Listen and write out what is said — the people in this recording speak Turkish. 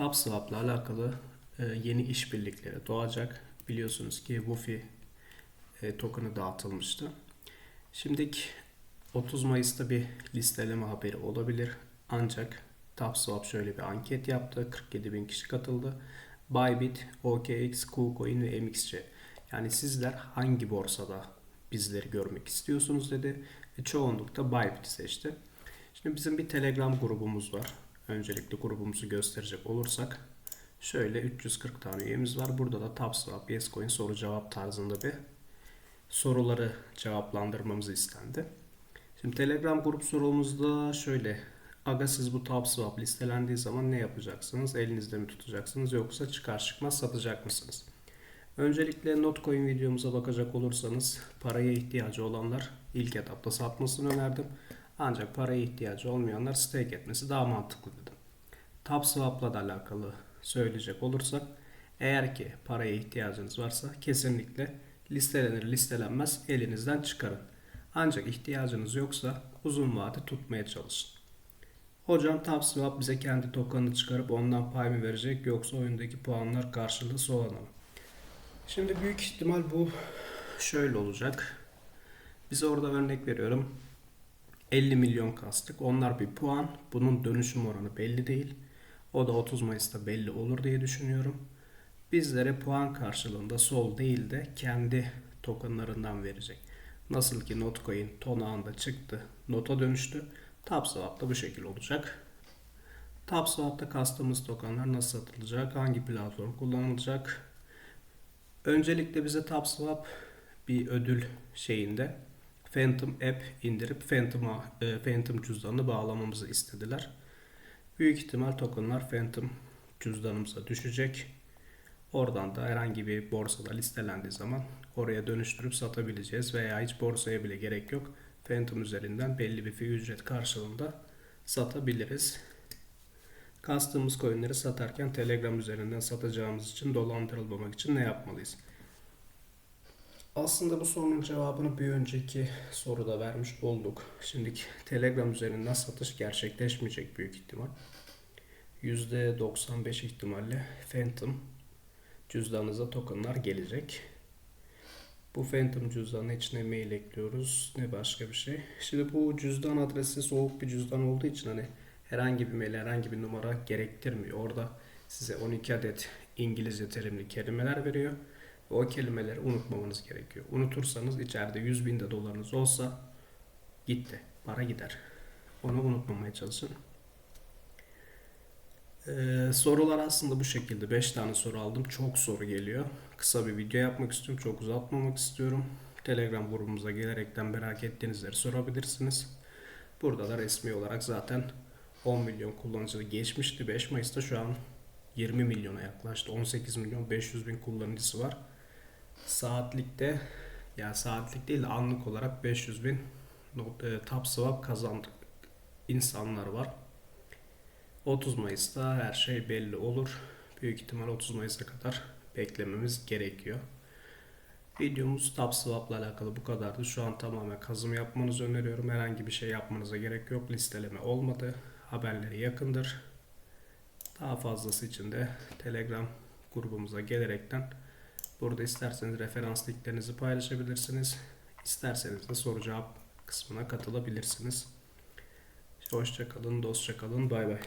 TapSwap'la alakalı e, yeni işbirlikleri doğacak. Biliyorsunuz ki Wufi e, token'ı dağıtılmıştı. Şimdiki 30 Mayıs'ta bir listeleme haberi olabilir. Ancak TapSwap şöyle bir anket yaptı. 47 bin kişi katıldı. Bybit, OKX, KuCoin ve MXC. Yani sizler hangi borsada bizleri görmek istiyorsunuz dedi. Ve çoğunlukla Bybit'i seçti. Şimdi bizim bir Telegram grubumuz var. Öncelikle grubumuzu gösterecek olursak şöyle 340 tane üyemiz var. Burada da TapSwap, Yescoin soru cevap tarzında bir soruları cevaplandırmamız istendi. Şimdi Telegram grup sorumuzda şöyle. Aga siz bu TapSwap listelendiği zaman ne yapacaksınız? Elinizde mi tutacaksınız yoksa çıkar çıkmaz satacak mısınız? Öncelikle Notcoin videomuza bakacak olursanız paraya ihtiyacı olanlar ilk etapta satmasını önerdim. Ancak paraya ihtiyacı olmayanlar stake etmesi daha mantıklı dedim. TapSwap'la da alakalı söyleyecek olursak eğer ki paraya ihtiyacınız varsa kesinlikle listelenir listelenmez elinizden çıkarın. Ancak ihtiyacınız yoksa uzun vade tutmaya çalışın. Hocam TapSwap bize kendi token'ını çıkarıp ondan pay mı verecek yoksa oyundaki puanlar karşılığı Solana? Şimdi büyük ihtimal bu şöyle olacak. Biz orada örnek veriyorum. 50 milyon kastık. Onlar bir puan. Bunun dönüşüm oranı belli değil. O da 30 Mayıs'ta belli olur diye düşünüyorum. Bizlere puan karşılığında sol değil de kendi tokenlarından verecek. Nasıl ki Notcoin ton ağında çıktı, nota dönüştü. TapSwap da bu şekilde olacak. TapSwap'ta kastığımız tokenlar nasıl satılacak, hangi platform kullanılacak? Öncelikle bize TapSwap bir ödül şeyinde Phantom app indirip Phantom'a e, Phantom cüzdanını bağlamamızı istediler. Büyük ihtimal tokenlar Phantom cüzdanımıza düşecek. Oradan da herhangi bir borsada listelendiği zaman oraya dönüştürüp satabileceğiz veya hiç borsaya bile gerek yok. Phantom üzerinden belli bir fee ücret karşılığında satabiliriz. Kastığımız coinleri satarken Telegram üzerinden satacağımız için dolandırılmamak için ne yapmalıyız? Aslında bu sorunun cevabını bir önceki soruda vermiş olduk. Şimdi Telegram üzerinden satış gerçekleşmeyecek büyük ihtimal. %95 ihtimalle Phantom cüzdanınıza tokenlar gelecek. Bu Phantom cüzdanın içine mail ekliyoruz. Ne başka bir şey. Şimdi bu cüzdan adresi soğuk bir cüzdan olduğu için hani herhangi bir mail, herhangi bir numara gerektirmiyor. Orada size 12 adet İngilizce terimli kelimeler veriyor. Ve o kelimeleri unutmamanız gerekiyor. Unutursanız içeride 100 bin de dolarınız olsa gitti. Para gider. Onu unutmamaya çalışın. Ee, sorular aslında bu şekilde. 5 tane soru aldım. Çok soru geliyor. Kısa bir video yapmak istiyorum. Çok uzatmamak istiyorum. Telegram grubumuza gelerekten merak ettiğinizleri sorabilirsiniz. Burada da resmi olarak zaten 10 milyon kullanıcı geçmişti. 5 Mayıs'ta şu an 20 milyona yaklaştı. 18 milyon 500 bin kullanıcısı var. Saatlikte ya saatlik değil de anlık olarak 500 bin e, swap kazandı insanlar var. 30 Mayıs'ta her şey belli olur. Büyük ihtimal 30 Mayıs'a kadar beklememiz gerekiyor. Videomuz TapSwap ile alakalı bu kadardı. Şu an tamamen kazım yapmanızı öneriyorum. Herhangi bir şey yapmanıza gerek yok. Listeleme olmadı. Haberleri yakındır. Daha fazlası için de Telegram grubumuza gelerekten burada isterseniz referans linklerinizi paylaşabilirsiniz. İsterseniz de soru cevap kısmına katılabilirsiniz. Hoşçakalın, dostça kalın, bay bay.